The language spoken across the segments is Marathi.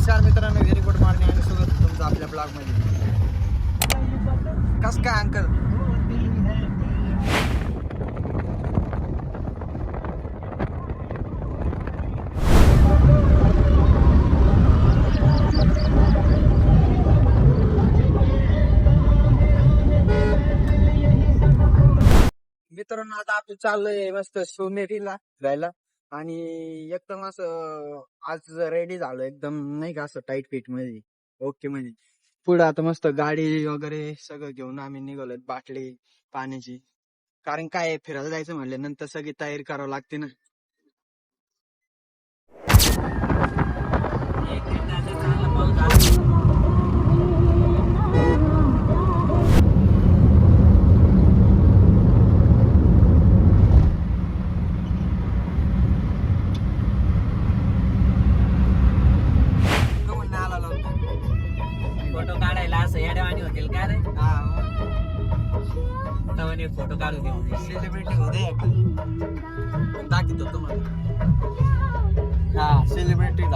नमस्कार मित्रांनो व्हेरी गुड मॉर्निंग आणि सुरू तुमचं आपल्या ब्लॉगमध्ये. कस काय अंकल? मित्रांनो आता आपलं चाललंय मस्त सोनेरीला जायला. आणि एकदम असं आज रेडी झालो एकदम नाही का असं टाईट फिटमध्ये. ओके मध्ये. पुढे आता मस्त गाडी वगैरे सगळं घेऊन आम्ही निघालो बाटली पाण्याची. कारण काय फिरायला जायचं म्हणले नंतर सगळी तयारी करावं लागते ना.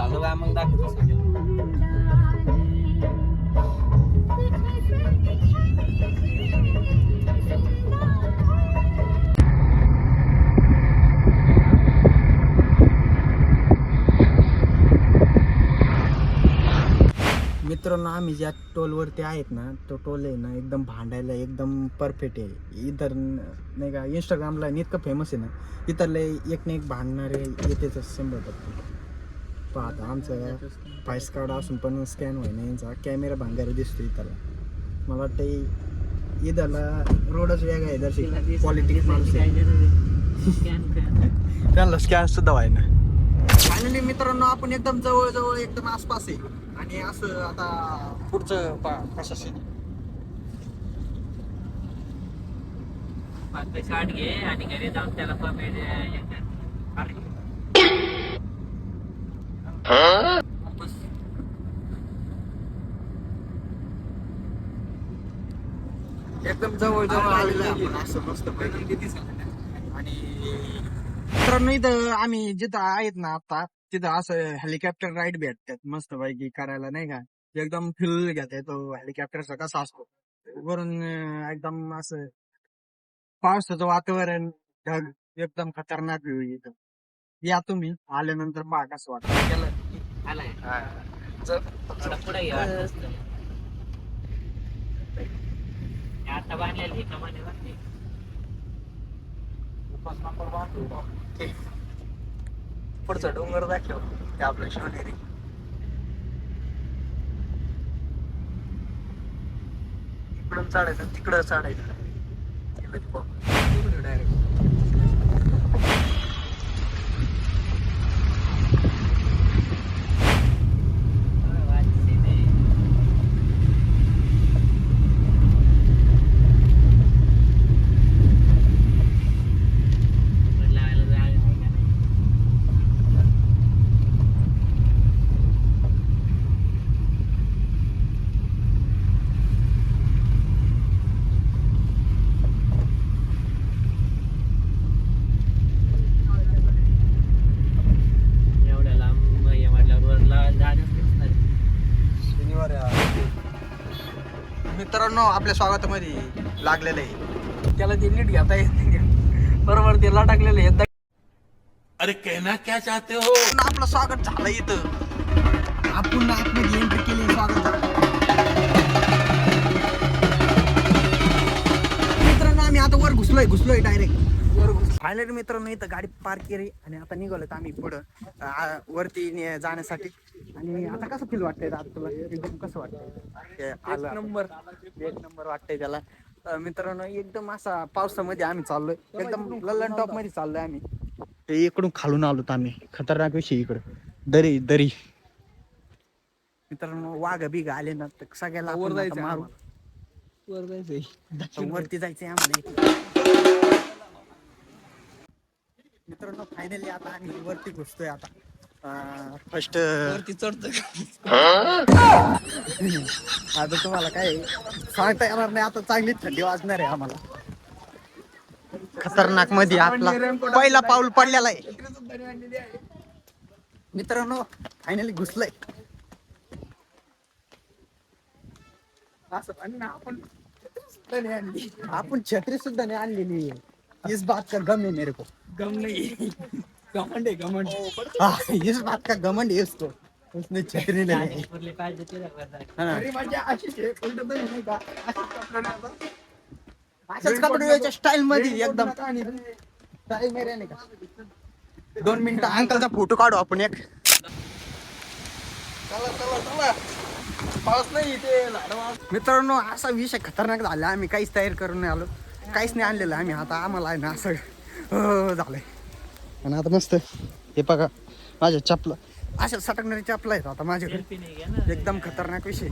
झालो का मग दाखवतो मित्रांनो आम्ही ज्या टोलवरती आहेत ना तो टोल आहे ना एकदम भांडायला एकदम परफेक्ट आहे. इतर नाही का इंस्टाग्रामला इतकं फेमस आहे ना इतरले एक ना एक भांडणारे येतेच शंभर टक्के. पाहता. आमचं फायस कार्ड असून पण स्कॅन होईना यांचा. कॅमेरा भांगायला दिसतो इथला मला वाटतं इथला रोडच वेगळा आहे जशी पॉलिटिक्स माणूस आहे. त्यांना स्कॅन सुद्धा व्हायना. फायनली मित्रांनो आपण एकदम जवळ जवळ एकदम आसपास आहे. आणि असं आता पुढचं पा- कशाशी फक्त शॉट घे आणि घरी जाऊन त्याला कमेंट एकदम जवळ जवळ आलेलं आहे. आपण असं मस्त. आणि मित्रांनो इथं आम्ही जिथं आहेत ना आता तिथं असं हेलिकॉप्टर राईड भेटतात मस्त पैकी करायला नाही का? एकदम फिल घेते तो हेलिकॉप्टरचा कसा असतो. वरून अं, एकदम असं पावसाचं वातावरण ढग एकदम खतरनाक इथं. या तुम्ही आल्यानंतर पहा कसं वाटतं. आलाय. जर पुढे आता बांधलेली कमानी वाटते पुढचं डोंगर दाखव. ते आपलं शिवनेरी. इकडून चढायचं तिकडं चढायचं डायरेक्ट लावायला जागा आहे का नाही? एवढ्या लांब हे म्हटल्यावर वर लावायला जागाच नसणार. शनिवार मित्रांनो आपल्या स्वागतामध्ये लागलेलं आहे. त्याला ते नीट घेता येत नाही. बरोबर त्याला टाकलेलं आहे. अरे कहना क्या चाहते हो? आपलं स्वागत झालं इथं. आपण आतमध्ये एंट्री केली स्वागत झालं. मित्रांनो आम्ही आता वर घुसलोय घुसलोय डायरेक्ट फायनली मित्रांनो इथं गाडी पार्क केली आणि आता निघालोत आम्ही पुढं आ, वरती ने- जाण्यासाठी. आणि आता कसं फील वाटतंय आता तुला? एकदम कसं वाटतंय? एक नंबर. एक नंबर वाटतंय त्याला. अं, मित्रांनो एकदम असा पावसामध्ये आम्ही चाललोय. एकदम ललन टॉपमध्ये चाललोय आम्ही. ते इकडून खालून आलोत आम्ही. खतरनाक विषयी इकडं. दरी दरी. मित्रांनो वाघ बिघ आले ना तर सगळ्याला आपण आता मारू. आता वरती जायचंय आम्हाला फायनली आता आम्ही वरती घुसतोय आता. फर्स्ट वरती चढतोय. आता तुम्हाला काय सांगता येणार नाही आता चांगली थंडी वाजणार आहे आम्हाला. खतरनाकमध्ये आपला पहिला पाऊल पडलेला आहे. मित्रांनो फायनली घुसलंय. आपण छत्री सुद्धा नाही आणलेली. इस बात का गमे मेरे को. गम नहीं। घमंड है घमंड। हाँ, इस बात का घमंड है उसको उसने छत्री नहीं. अशाच कपड्याच्या स्टाईल मध्ये एकदम। स्टाईल मध्ये नाही का। दोन मिनिटं अंकलचा फोटो काढू आपण एक। चला चला चला। पाऊस नाही इथे मित्रांनो असा विषय खतरनाक झाला. आम्ही काहीच तयार करून नाही आलो. काहीच नाही आणलेलं आम्ही. आता आम्हाला आहे ना असं झालंय. आणि आता मस्त हे बघा माझ्या चपला. अशा सटकणारी चपला आहेत आता माझ्याकडे. ना? एकदम खतरनाक विषय.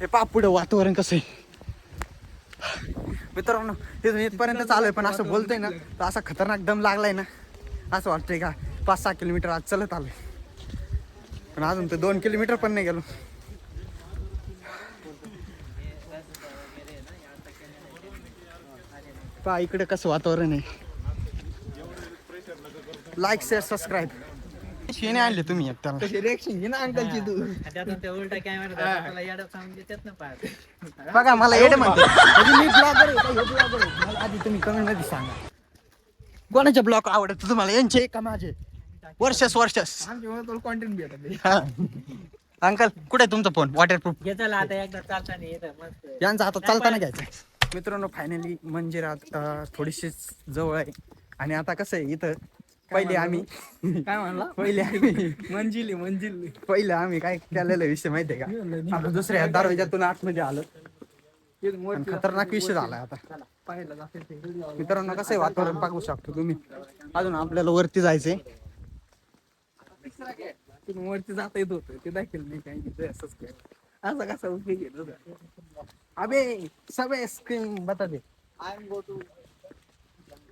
हे पहा पुढे वातावरण कसं आहे. मित्रांनो तिथून इथपर्यंत चालू आहे पण असं बोलतोय ना तर असा खतरनाक दम लागलाय ना असं वाटतंय का पाच सहा किलोमीटर आज चलत आलोय. पण अजून तर दोन किलोमीटर पण नाही गेलो. पहा इकडे कसं वातावरण आहे. लाईक शेअर सबस्क्राईब शेणे आणले तुम्ही एक त्याला रिएक्शन घे ना अंकलची तू. त्यातून ते उलटा कॅमेरा त्याला याडा सांगून देतात ना पाहत बघा मला येडे म्हणते म्हणजे मी ब्लॉगर आहे? हे मला आधी तुम्ही कमेंटमध्ये सांगा. कोणाचे ब्लॉग आवडत तुम्हाला? यांचे का माझे? वर्षस वर्षस. तुला कॉन्टेंट भेटत हा. अंकल कुठे आहे तुमचा फोन वॉटरप्रूफ घे चला आता एकदा चालताना येतं मस्त. यांचा आता चालताना घ्यायचा. मित्रांनो फायनली मंजिरात अं, थोडीशीच जवळ आहे. आणि आता कसं आहे इथं पहिले आम्ही काय म्हणला? पहिले आम्ही मंजिली मंजिली. पहिले आम्ही काय केलेला विषय माहितीये का? आता दुसऱ्या दरवाजातून आतमध्ये आलो. खतरनाक विषय झालाय आता. मित्रांनो कसं आहे वातावरण पाहू शकतो तुम्ही? अजून आपल्याला वरती जायचंय. वरती जाता येत होतं. ते दाखल नाही काही. असंच केलं. असं कसा उपयोग होता अबे सगळे स्क्रीन बता दे.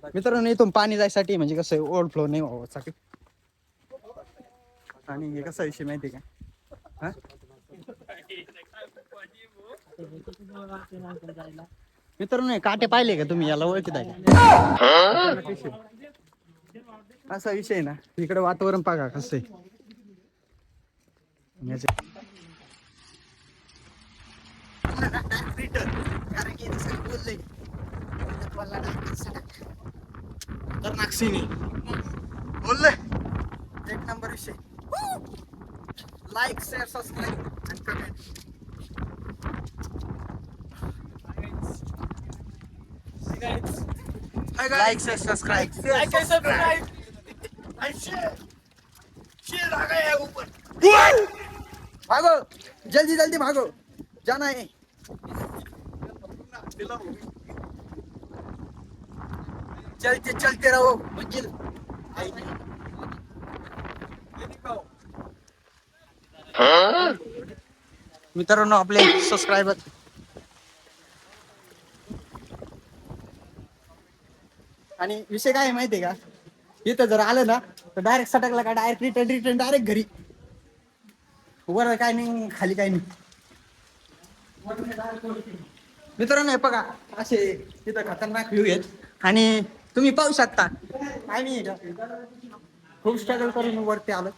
मित्रांनो इथून पाणी जायसाठी म्हणजे कसं आहे ओव्हरफ्लो नाही व्हावासाठी आणि हे कसा विषय माहिती का? हा? मित्रांनो हे काटे पाहिले का तुम्ही? याला ओळखीत आहे असा विषय ना. इकडे वातावरण बघा कसं आहे. कारण की बोललंय खतरनाक सीन आहे. बोललंय एक नंबर विषय. लाईक शेअर सबस्क्राईब आणि कमेंट लाईक शेअर सबस्क्राईब भागो. जल्दी जल्दी भागो. जाना है. चलते चलते रहो मंजिल मित्रांनो आपले सबस्क्रायबर आणि विषय काय आहे माहितीये का? इथं जर आलं ना तर डायरेक्ट सटकला का डायरेक्ट रिटर्न रिटर्न डायरेक्ट घरी. वर काय नाही खाली काय नाही. मित्रांनो हे बघा असे तिथं खतरनाक व्ह्यू आहेत. आणि तुम्ही पाहू शकता. काय नाही खूप स्ट्रगल करून वरती आलो.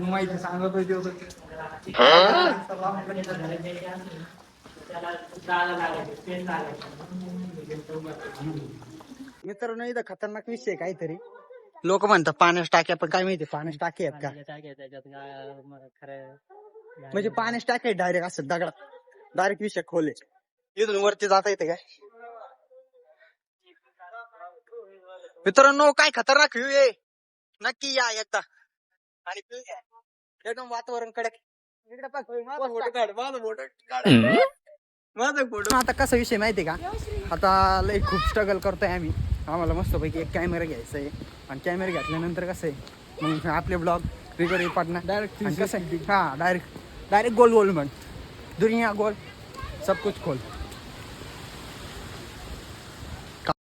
माहिती सांगत होते होतं मित्रांनो इथं खतरनाक विषय काहीतरी. लोक म्हणतात पाण्यास टाक्या पण काय माहिती पाण्यास टाकी आहेत का? म्हणजे पाण्यास टाकी डायरेक्ट असं दगडात डायरेक्ट विषय खोले. इथून वरती जाता येते काय? मित्रांनो काय खतरनाक व्ह्यू आहे? नक्की या एकदा. आणि. एकदम वातावरण कडक. इकडे बघ, माझा photo. आता कसा विषय माहितीये का? आता लय खूप स्ट्रगल करतोय आम्ही. आम्हाला मस्तपैकी एक कॅमेरा घ्यायचा आहे आणि कॅमेरा घेतल्यानंतर कसं आहे मग आपले ब्लॉग पडणार Direct आणि कसं आहे हा डायरेक्ट डायरेक्ट गोल गोल म्हण. दुनिया गोल सब कुछ खोल.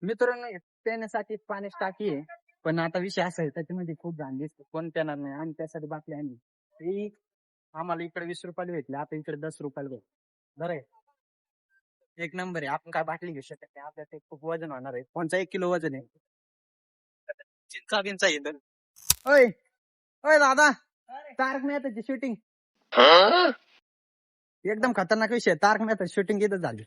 मित्रांनो पिण्यासाठी पाण्याची टाकी आहे. पण आता विषय असा आहे त्याच्यामध्ये खूप घाण दिसते कोण पिणार नाही. आणि त्यासाठी बाटली आणली. आम्हाला इकडे वीस रुपयाला भेटली. आता इकडे दस रुपयाला भेट बरं आहे. एक नंबर आहे. आपण काय बाटली घेऊ शकत नाही. आपल्या ते खूप वजन होणार आहे. कोणचा एक किलो वजन आहे? चिंचा बिंचा येतं ओय! ओय दादा! तारक मेहताची शूटिंग एकदम खतरनाक विषय. आहे. तारक मेहता शूटिंग इथं झाली.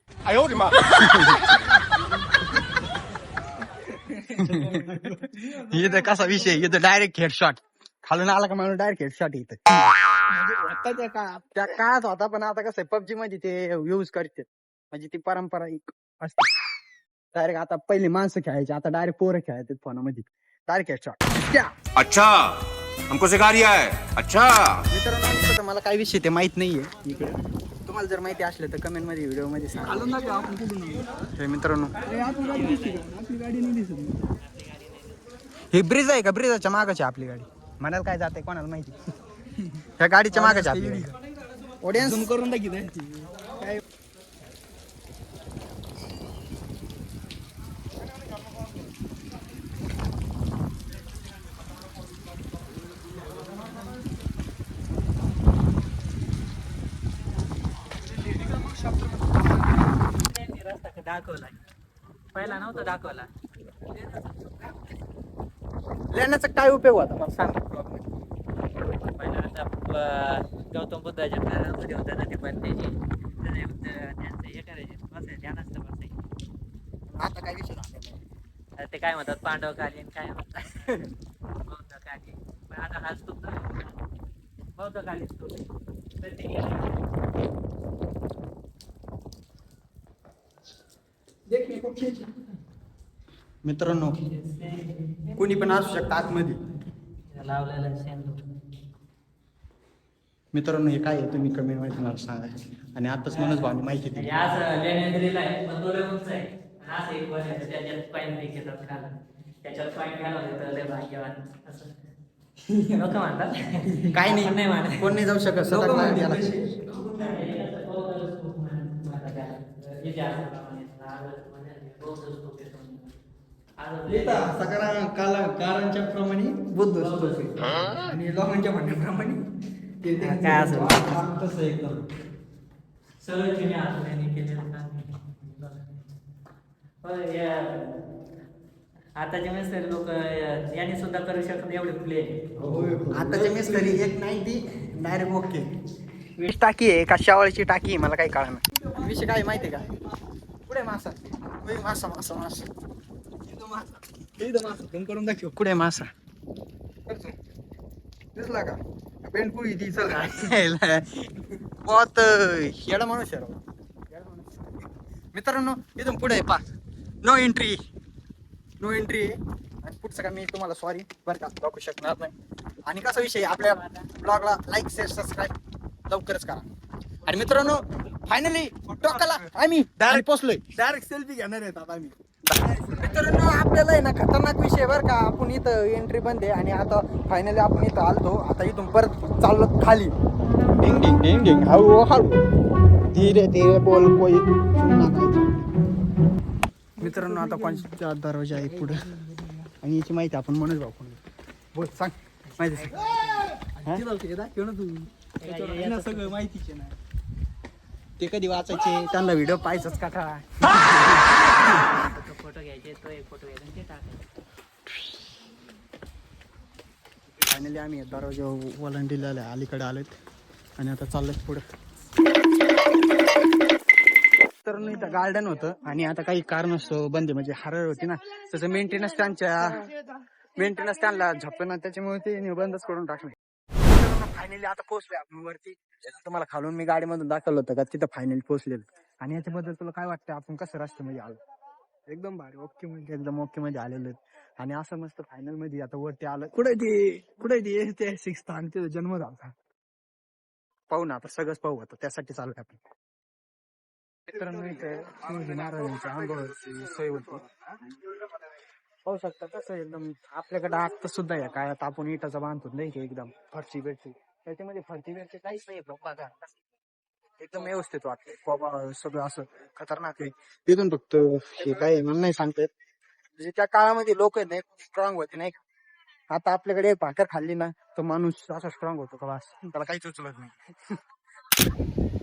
इथं कसा विषय? इथं डायरेक्ट हेडशॉट खालून आला का माणूस डायरेक्ट हेडशॉट इथं. काळात त्या काळात होता पण आता कसं पबजी मध्ये ते युज करते म्हणजे ती परंपरा एक असते. डायरेक्ट आता पहिले माणसं खेळायचे आता डायरेक्ट पोरं खेळायचे फोनामध्ये. डायरेक्ट हेडशॉट अच्छा! हमको सिखा रिया है. अच्छा! मित्रांनो तर मला काय विषय ते माहीत नाहीये इकडे. तुम्हाला जर माहिती असलं तर कमेंटमध्ये व्हिडिओमध्ये सांगा. हे मित्रांनो. हे ब्रिज आहे का? ब्रिजाच्या मागाची आपली गाडी. म्हणाल काय जाते कोणाला माहिती? ह्या गाडीच्या मागाची आपली ऑडियन्स झूम करून दाखित दाखवलाय. पहिला नव्हता दाखवला. लेण्याचा काय उपयोग होता मला सांग. पहिला आता गौतम बुद्धाच्या काळामध्ये होता ना ते पण त्याची. हे करायचे. बसायचे ध्यान असतं बसायचे. आता काय विषय झाला? आता ते काय म्हणतात? पांडवकालीन काय म्हणतात? बौद्धकालीन पण आता हाच तुमचा. बौद्धकालीन तो. तर ते देख मी खूप खेळ मित्रांनो कोणी पण असू शकतं आतमध्ये. लावलेलं मित्रांनो हे काय आहे? तुम्ही कमेंटमध्ये मला सांगा. आणि आताच मनोज भावनी माहिती दिली. काय नाही. कोण नाही जाऊ शकत लोकं सतत म्हणतात याला. तसे. येतात सगळ्या काला कारांच्या प्रमाणे बुद्ध आहे. आणि लोकांच्या म्हणण्याप्रमाणे ते काय असेल? काम तसं एकदम सगळं तिने आत्म्याने केलेलं काम आताचे मिस्त्री लोक यांनी सुद्धा करू शकत एवढे फुले. आताचे मिस्त्री एक नाईन्टी डायरेक्ट ओके वीस टाकी आहे का शावळची टाकी मला काही कळणार विषय काय माहिती का? पुढे मासा? ओय, मासा मासा मासा एकदम असं झूम करून दाखव कुठे मासा दिसला का पेंटपुळी ती चल बहुत येडा माणूस. मित्रांनो इथून पुढे पा नो एंट्री नो एंट्री आणि पुढचं का मी तुम्हाला सॉरी बरं का दाखवू शकणार नाही आणि कसा विषय आपल्या ब्लॉगला लाईक शेअर सबस्क्राईब लवकरच करा आणि मित्रांनो फायनली टोकाला आम्ही डायरेक्ट पोहोचलोय. डायरेक्ट सेल्फी घेणार आहेत आता आम्ही. मित्रांनो आपल्याला आहे ना खतरनाक विषय बरं का आपण इथं एंट्री बंद आहे आणि आता फायनली आपण इथं आलतो. आता इथून परत चाललो खाली. डिंग डिंग डिंग डिंग हळू हळू धीरे धीरे बोल कोई सुनना नाही मित्रांनो आता कोणच्या दरवाजा आहे पुढे? आणि याची माहिती आपण मनोज भाऊ बोल सांग. माहिती सांग. सगळं माहितीचे ना. ते कधी वाचायचे? त्यांना व्हिडिओ पाहायचाच का काय? फोटो घ्यायचे तो एक फोटो घ्यायचा आणि ते टाकायचं. फायनली आम्ही दरवाजा ओलांडीला आले अलीकडे आलेत आणि आता चाललोय पुढे. तर इथं गार्डन होतं आणि आता काही कारण असतो बंद म्हणजे हरळ होती ना. त्याचं मेंटेनन्स त्यांच्या मेंटेनन्स त्यांना झपना त्याच्यामुळे ते बंदच करून टाकले फायनली आता पोहोचलोय आपण वरती. तुम्हाला खालून मी गाडीमधून दाखवलं होतं का तिथं फायनल पोहोचलेलं. आणि याच्याबद्दल तुला काय वाटतं? आपण कसं राष्ट्रमध्ये आलो? एकदम भारी. ओके म्हणजे एकदम ओके मध्ये आलेलो आणि असं मस्त फायनलमध्ये आता वरती आलं. कुठे ती? कुठे ती? ऐतिहासिक स्थान तिथं जन्म झाला पाहू ना आता सगळंच पाहू आता. त्यासाठी चालू आपण मित्रांनो इथे शिवाजी महाराजांच्या अंगावरची सोय होती. पाहू शकता कसं एकदम आपल्याकडे आता सुद्धा या काळात आपण इटाचा बांधतो नाही की एकदम? फरची बेडची त्याच्यामध्ये फरची बेडची काहीच नाही बघा. एकदम व्यवस्थित वाटते बाबा सगळं असं खतरनाक आहे. तिथून फक्त हे काय आहे मला नाही सांगता येत म्हणजे त्या काळामध्ये लोक आहेत स्ट्रॉंग होते नाही का? आता आपल्याकडे एक भाकर खाल्ली ना तर माणूस असा स्ट्रॉंग होतो का बस त्याला काहीच उचलत नाही.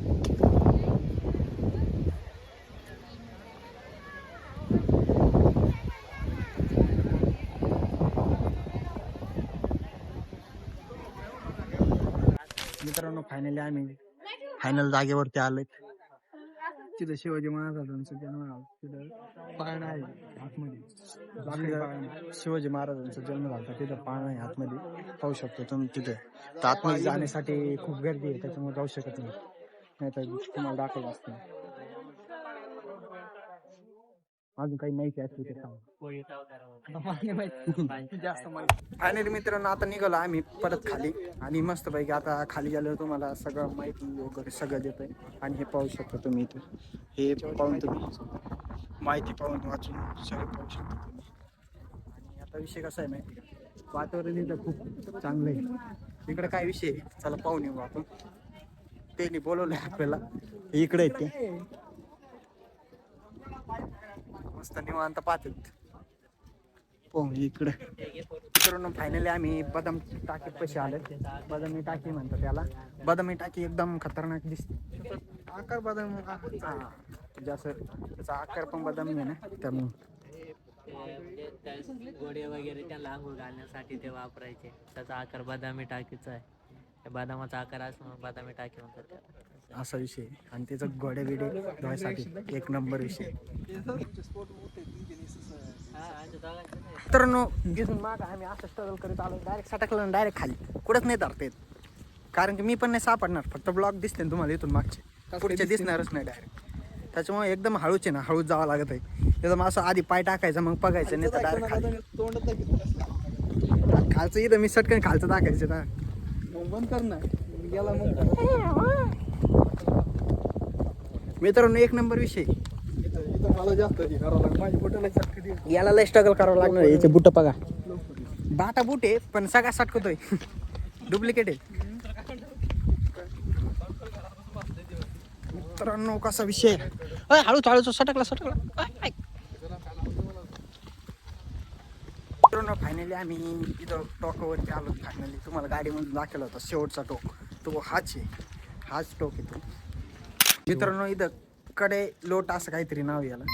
मित्रांनो फायनली आम्ही फायनल जागेवरती आलोय. तिथं शिवाजी महाराजांचं जन्म झाला. तिथं पाळणा आहे आतमध्ये. शिवाजी महाराजांचा जन्म झाला तिथं पाळणा आहे आतमध्ये. पाहू शकतो तुम्ही तिथे. तर आतमध्ये जाण्यासाठी खूप गर्दी आहे त्याच्यामुळे जाऊ शकत नाही. नाही तर तुम्हाला दाखवलं असतं. अजून काही माहिती असली तर सांग. फायनली मित्रांनो आता निघालो आम्ही परत खाली. आणि मस्त पैकी आता खाली गेल्यावर तुम्हाला सगळं माहिती वगैरे सगळं देतोय. आणि हे पाहू शकता तुम्ही इथे. हे पाहून तुम्ही. माहिती पाहून वाचून सगळं पाहू शकता तुम्ही. आणि आता विषय कसा आहे माहिती वातावरण इथं खूप चांगलं आहे. इकडे काय विषय आहे? चला पाहून येऊ आपण. त्यांनी बोलवलंय आपल्याला. इकडे ते. मस्त निवांत पाहतात. हो इकडे. मित्रांनो फायनली आम्ही बदाम टाकीत पैसे आले. बदामी टाकी म्हणतात त्याला. बदामी टाकी एकदम खतरनाक दिसते. आकार बदाम हा जास्त म्हणजे त्याचा आकार पण बदामी आहे ना त्यामुळे. गोडे वगैरे त्या लागू घालण्यासाठी ते वापरायचे. त्याचा आकार बदामी टाकीचा आहे. त्या बदामाचा आकार असं बदामी टाकी म्हणतात त्याला असा विषय आहे. आणि त्याचा गोड्या बिडे धुवायसाठी एक नंबर विषय मित्रांनो तिथून माग आम्ही असं स्ट्रगल करत आलो डायरेक्ट सटकलं डायरेक्ट खाली. कुठंच नाही धरता येत कारण की मी पण नाही सापडणार. फक्त ब्लॉक दिसते ना तुम्हाला इथून मागचे. पुढचे दिसणारच नाही डायरेक्ट त्याच्यामुळे एकदम हळूच आहे ना हळूच जावं लागत आहे एकदम असं आधी पाय टाकायचा मग बघायचं नाही तर डायरेक्ट खाली. खालचं इथं मी सटकन खालचं टाकायचं ना बंद कर ना. गेला मग. मित्रांनो एक नंबर विषय. इथं इथं मला जास्त हे करावं लागलं. माझी बोटाला सारखं दे याला लय स्ट्रगल करावं लागणार याचे बुट बघा. बाटा बूट आहे पण सगळा सटकतोय डुप्लिकेट आहे. मित्रांनो कसा विषय आहे? अय, हळूच हळूच सटकला सटकला आय. मित्रांनो फायनली आम्ही इथं टोकावरती आलो फायनली तुम्हाला गाडीमधून दाखवला होता शेवटचा टोक. तो हाच आहे. हाच टोक आहे तो. मित्रांनो इथं कडे लोट असं काहीतरी नाव याला.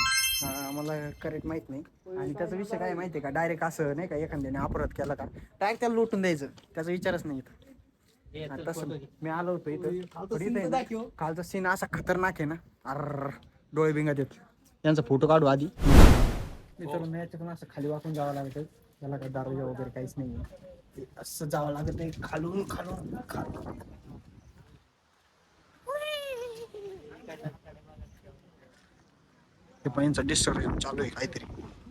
अं, मला करेक्ट माहीत नाही. आणि त्याचा विषय काय माहिती आहे का? डायरेक्ट असं नाही का एखाद्याने अपराध केला का? डायरेक्ट त्याला लुटून द्यायचं. त्याचा विचारच नाही इथं. आणि तसं मी आलो होतो इथं. पण इथं आहे ना, कालचा सीन असा खतरनाक आहे ना. अर डोळे बिंगात येत यांचा फोटो काढू आधी. मित्रांनो याच्यातून असं खाली वाकून जावं लागतं. त्याला काही दारूजा वगैरे काहीच नाही असं जावं लागत नाही खालून खालून खालून. हे पण यांचं डिस्टर्शन चालू आहे काहीतरी.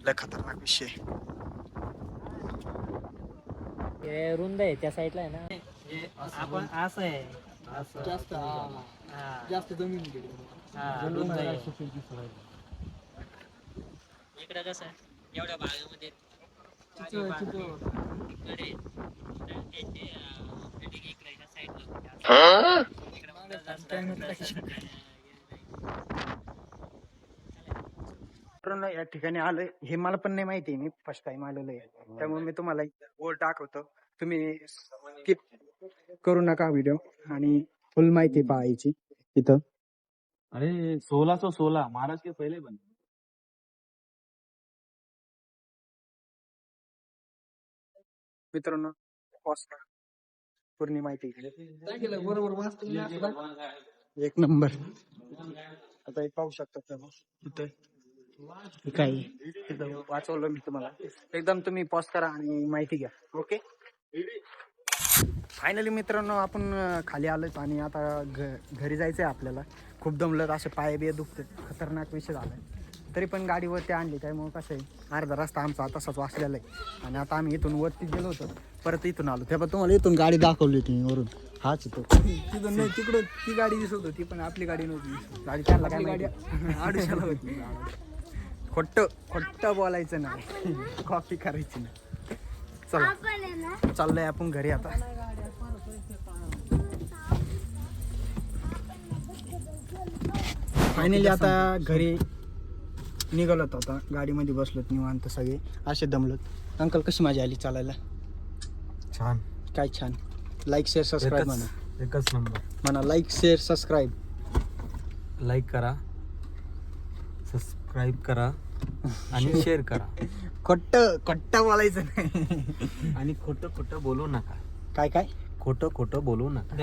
लय खतरनाक विषय आहे. हे रुंद आहे त्या साईडला आहे ना. आपण असं आहे. जास्त हा, जास्त जमीन गेली. हा रुंद आहे. इकडं कसं आहे? एवढ्या भागामध्ये या ठिकाणी आलोय हे मला पण नाही माहिती मी फर्स्ट टाइम आलेलो आहे. त्यामुळे मी तुम्हाला बोर्ड दाखवतो. तुम्ही स्किप करू नका व्हिडिओ आणि फुल माहिती पाहायची इथं अरे सोलह सौ सोलह महाराज के पहले बने मित्रांनो. पूर्ण माहिती काय केलं? बरोबर. एक नंबर. आता हे पाहू शकता इथं. वाचवलं मी तुम्हाला. एकदम तुम्ही पॉज करा आणि माहिती घ्या. ओके फायनली मित्रांनो आपण खाली आलोय आणि आता घ घरी जायचं आहे आपल्याला. खूप दमलं असे पाय बिय दुखते खतरनाक विषय झालाय. तरी पण गाडीवरती आणली त्यामुळे कसं आहे अर्धा रस्ता आमचा तसाच वाचलेला आहे. आणि आता आम्ही इथून वरती गेलो होतो परत इथून आलो. तेव्हा तुम्हाला इथून गाडी दाखवली होती मी वरून. हाच येतो तिथं नाही तिकडं ती गाडी दिसत होती पण आपली गाडी नव्हती गाडी त्यांना काय आपली गाडी? आडुशाला होती. खोट्ट खोट्ट बोलायचं नाही. कॉपी करायची नाही. चला. चाललंय आपण घरी आता. फायनली आता घरी निघालोत आता. गाडीमध्ये बसलोत निवांत सगळे. असे दमलोत. अंकल कशी माझी आली चालायला? छान. काय छान. लाईक शेअर सबस्क्राईब म्हणा. एकच नंबर. म्हणा लाईक शेअर सबस्क्राईब लाईक करा. सबस्क्राईब करा. आणि शेअर करा. खोट्ट खोट्ट बोलायचं नाही. आणि खोटं खोटं बोलू नका. काय काय? खोटं खोटं बोलू नका.